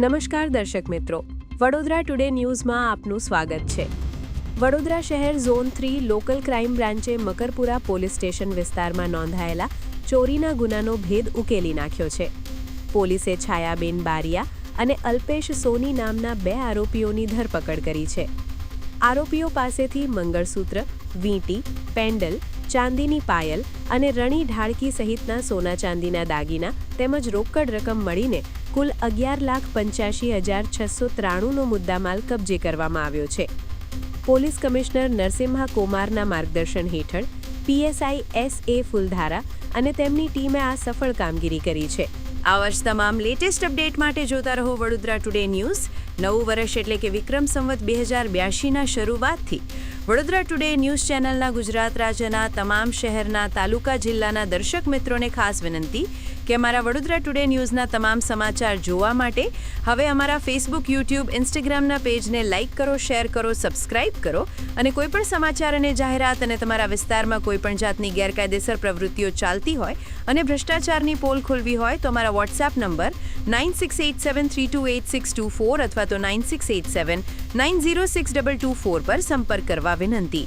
નમસ્કાર દર્શક મિત્રો. વડોદરા ટુડે ન્યૂઝમાં આપનું સ્વાગત છે. વડોદરા શહેર ઝોન થ્રી લોકલ ક્રાઇમ બ્રાન્ચે મકરપુરા પોલીસ સ્ટેશન વિસ્તારમાં નોંધાયેલા ચોરીના ગુનાનો ભેદ ઉકેલી નાખ્યો છે. પોલીસે છાયાબેન બારિયા અને અલ્પેશ સોની નામના બે આરોપીઓની ધરપકડ કરી છે. આરોપીઓ પાસેથી મંગળસૂત્ર, વીંટી, પેન્ડલ ચાંદીની પાયલ અને રણી ઢાળકી સહિતના સોના ચાંદીના દાગીના તેમજ રોકડ રકમ મળીને કુલ અગિયાર લાખ પંચ્યાસી હજાર છસો ત્રાણુંનો મુદ્દામાલ કબજે કરવામાં આવ્યો છે. પોલીસ કમિશનર નરસિમ્હા કુમારના માર્ગદર્શન હેઠળ પીએસઆઈ એસ એ ફુલધારા અને તેમની ટીમે આ સફળ કામગીરી કરી છે. આવા જ તમામ લેટેસ્ટ અપડેટ માટે જોતા રહો વડોદરા ટુડે ન્યૂઝ નવું વર્ષ એટલે કે વિક્રમ સંવત બે હજાર બ્યાસીના શરૂઆતથી. વડોદરા ટુડે ન્યૂઝ ચેનલના ગુજરાત રાજ્યના તમામ શહેરના તાલુકા જિલ્લાના દર્શક મિત્રોને ખાસ વિનંતી. કે અમારા વડોદરા ટુડે ન્યૂઝના તમામ સમાચાર જોવા માટે હવે અમારા ફેસબુક યુટ્યુબ ઇન્સ્ટાગ્રામના પેજને લાઇક કરો શેર કરો સબસ્ક્રાઇબ કરો અને કોઈપણ સમાચાર અને જાહેરાત અને તમારા વિસ્તારમાં કોઈપણ જાતની ગેરકાયદેસર પ્રવૃત્તિઓ ચાલતી હોય અને ભ્રષ્ટાચારની પોલ ખોલવી હોય તો અમારા WhatsApp number nine six eight seven three two eight six two four અથવા તો nine six eight seven nine zero six double two four પર સંપર્ક કરવા વિનંતી.